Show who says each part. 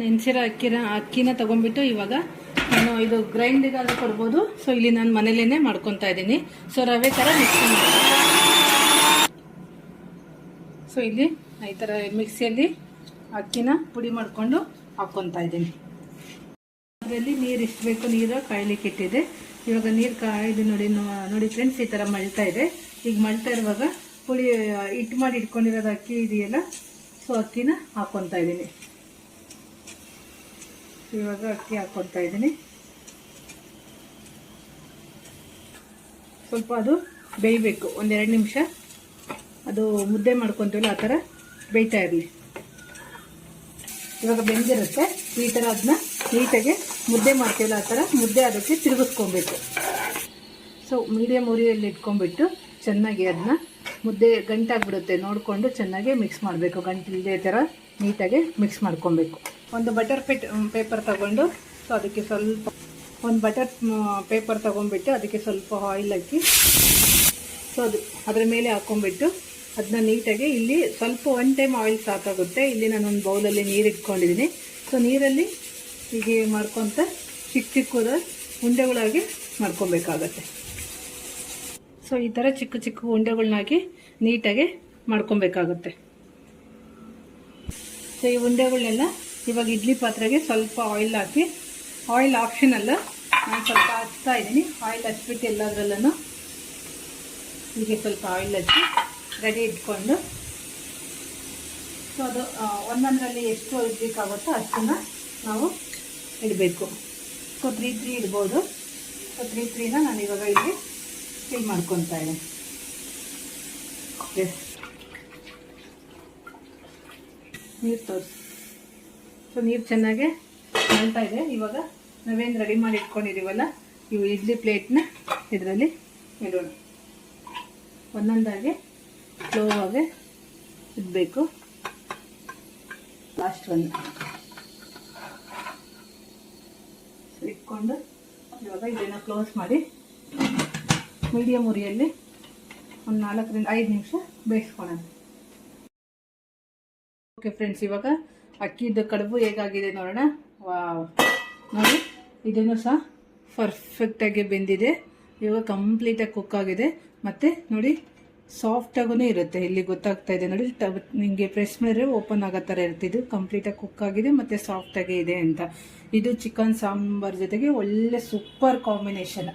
Speaker 1: ನೆನೆಸಿರೋ ಅಕ್ಕಿನ ಅಕ್ಕಿನ ತಗೊಂಡ್ಬಿಟ್ಟು ಇವಾಗ ನಾನು ಇದು ಗ್ರೈಂಡಿಗಾದ್ರೂ ಕೊಡ್ಬೋದು. ಸೊ ಇಲ್ಲಿ ನಾನು ಮನೇಲೇನೆ ಮಾಡ್ಕೊತಾ ಇದ್ದೀನಿ. ಸೊ ರವೆ ಥರ ಮಿಕ್ಸಿ ಸೊ ಇಲ್ಲಿ ಈ ಥರ ಮಿಕ್ಸಿಯಲ್ಲಿ ಅಕ್ಕಿನ ಪುಡಿ ಮಾಡಿಕೊಂಡು ಹಾಕ್ಕೊತಾ ಇದ್ದೀನಿ. ಅದರಲ್ಲಿ ನೀರು ಇಷ್ಟು ಬೇಕು ನೀರು ಕಾಯ್ಲಿಕ್ಕೆ ಇಟ್ಟಿದೆ ಇವಾಗ ನೀರು ಕಾಯ್ದು ನೋಡಿ ನೋಡಿ ಫ್ರೆಂಡ್ಸ್ ಈ ಥರ ಮಳ್ತಾ ಇದೆ. ಈಗ ಮಳ್ತಾ ಇರುವಾಗ ಪುಡಿ ಹಿಟ್ಟು ಮಾಡಿ ಇಟ್ಕೊಂಡಿರೋದು ಅಕ್ಕಿ ಇದೆಯಲ್ಲ? ಸೊ ಅಕ್ಕಿನ ಹಾಕ್ಕೊತಾ ಇದ್ದೀನಿ. ಇವಾಗ ಅಕ್ಕಿ ಹಾಕ್ಕೊತಾ ಇದ್ದೀನಿ. ಸ್ವಲ್ಪ ಅದು ಬೇಯಬೇಕು ಒಂದೆರಡು ನಿಮಿಷ. ಅದು ಮುದ್ದೆ ಮಾಡ್ಕೊತೀವಲ್ಲ ಆ ಥರ ಬೇಯ್ತಾ ಇರಲಿ. ಇವಾಗ ಬೆಂದಿರುತ್ತೆ, ಈ ಥರ ಅದನ್ನ ನೀಟಾಗಿ ಮುದ್ದೆ ಮಾಡ್ತೀವಲ್ಲ ಆ ಥರ ಮುದ್ದೆ ಅದಕ್ಕೆ ತಿರುಗಿಸ್ಕೊಬೇಕು. ಸೊ ಮೀಡಿಯಮ್ ಉರಿಯಲ್ಲಿ ಇಟ್ಕೊಂಡ್ಬಿಟ್ಟು ಚೆನ್ನಾಗಿ ಅದನ್ನ ಮುದ್ದೆ ಗಂಟಾಗ್ಬಿಡುತ್ತೆ ನೋಡಿಕೊಂಡು ಚೆನ್ನಾಗಿ ಮಿಕ್ಸ್ ಮಾಡಬೇಕು ಗಂಟಿಲ್ಲದೆ ಥರ ನೀಟಾಗಿ ಮಿಕ್ಸ್ ಮಾಡ್ಕೊಬೇಕು. ಒಂದು ಬಟರ್ ಪೇಟ್ ಪೇಪರ್ ತಗೊಂಡು ಸೊ ಅದಕ್ಕೆ ಸ್ವಲ್ಪ ಒಂದು ಬಟರ್ ಪೇಪರ್ ತೊಗೊಂಡ್ಬಿಟ್ಟು ಅದಕ್ಕೆ ಸ್ವಲ್ಪ ಆಯಿಲ್ ಹಾಕಿ ಸೊ ಅದು ಅದರ ಮೇಲೆ ಹಾಕ್ಕೊಂಡ್ಬಿಟ್ಟು ಅದನ್ನ ನೀಟಾಗಿ ಇಲ್ಲಿ ಸ್ವಲ್ಪ ಒನ್ ಟೈಮ್ ಆಯಿಲ್ ಸಾಕಾಗುತ್ತೆ. ಇಲ್ಲಿ ನಾನು ಒಂದು ಬೌಲಲ್ಲಿ ನೀರು ಇಟ್ಕೊಂಡಿದ್ದೀನಿ. ಸೊ ನೀರಲ್ಲಿ ಹೀಗೆ ಮಾಡ್ಕೊತ ಚಿಕ್ಕ ಚಿಕ್ಕದ ಉಂಡೆಗಳಾಗಿ ಮಾಡ್ಕೊಬೇಕಾಗತ್ತೆ. ಸೊ ಈ ಥರ ಚಿಕ್ಕ ಚಿಕ್ಕ ಉಂಡೆಗಳನ್ನಾಗಿ ನೀಟಾಗಿ ಮಾಡ್ಕೊಬೇಕಾಗತ್ತೆ. ಸೊ ಈ ಉಂಡೆಗಳನ್ನೆಲ್ಲ ಇವಾಗ ಇಡ್ಲಿ ಪಾತ್ರೆಗೆ ಸ್ವಲ್ಪ ಆಯಿಲ್ ಹಾಕಿ ಆಯಿಲ್ ಆಪ್ಷನಲ್ಲ ನಾನು ಸ್ವಲ್ಪ ಹಚ್ತಾ ಇದ್ದೀನಿ. ಆಯಿಲ್ ಹಚ್ಬಿಟ್ಟು ಎಲ್ಲದರಲ್ಲೂ ಹೀಗೆ ಸ್ವಲ್ಪ ಆಯಿಲ್ ಹಚ್ಚಿ ರೆಡಿ ಇಟ್ಕೊಂಡು. ಸೊ ಅದು ಒಂದೊಂದರಲ್ಲಿ ಎಷ್ಟು ಇಡಬೇಕಾಗುತ್ತೋ ಅಷ್ಟನ್ನು ನಾವು ಇಡಬೇಕು. ಸೊ ತ್ರೀ ತ್ರೀ ಇಡ್ಬೋದು. ಸೊ ತ್ರೀ ತ್ರೀನ ನಾನು ಇವಾಗ ಇಲ್ಲಿ ಫಿಲ್ ಮಾಡ್ಕೊತಾ ಇದ್ದೀನಿ. ನೀರು ತೋರಿಸಿ. ಸೊ, ನೀರು ಚೆನ್ನಾಗೆ ಮಾಡ್ತಾ ಇದೆ. ಇವಾಗ ನಾವೇನು ರೆಡಿ ಮಾಡಿ ಇಟ್ಕೊಂಡಿದ್ದೀವಲ್ಲ ಇವು ಇಡ್ಲಿ ಪ್ಲೇಟ್ನ ಇದರಲ್ಲಿ ಇಡೋಣ. ಒಂದೊಂದಾಗಿ ಸ್ಲೋ ಆಗಿ ಇಡಬೇಕು. ಲಾಸ್ಟ್ ಒಂದು ಇಟ್ಕೊಂಡು ಇವಾಗ ಇದನ್ನು ಕ್ಲೋಸ್ ಮಾಡಿ ಮೀಡಿಯಮ್ ಉರಿಯಲ್ಲಿ ಒಂದು ನಾಲ್ಕರಿಂದ ಐದು ನಿಮಿಷ ಬೇಯಿಸ್ಕೊಳ್ಳೋಣ. ಓಕೆ ಫ್ರೆಂಡ್ಸ್ ಇವಾಗ ಅಕ್ಕಿದು ಕಡುಬು ಹೇಗಾಗಿದೆ ನೋಡೋಣ? ವಾವ್. ನೋಡಿ, ಇದನ್ನು ಸಹ ಪರ್ಫೆಕ್ಟಾಗಿ ಬೆಂದಿದೆ. ಇವಾಗ ಕಂಪ್ಲೀಟಾಗಿ ಕುಕ್ ಆಗಿದೆ. ಮತ್ತು ನೋಡಿ ಸಾಫ್ಟಾಗೂ ಇರುತ್ತೆ. ಇಲ್ಲಿ ಗೊತ್ತಾಗ್ತಾ ಇದೆ. ನೋಡಿ ನಿಮಗೆ ಪ್ರೆಸ್ ಮಾಡಿದ್ರೆ ಓಪನ್ ಆಗೋ ಥರ ಇರುತ್ತೆ. ಇದು ಕಂಪ್ಲೀಟಾಗಿ ಕುಕ್ ಆಗಿದೆ ಮತ್ತು ಸಾಫ್ಟಾಗೇ ಇದೆ ಅಂತ. ಇದು ಚಿಕನ್ ಸಾಂಬಾರ್ ಜೊತೆಗೆ ಒಳ್ಳೆ ಸೂಪರ್ ಕಾಂಬಿನೇಷನ್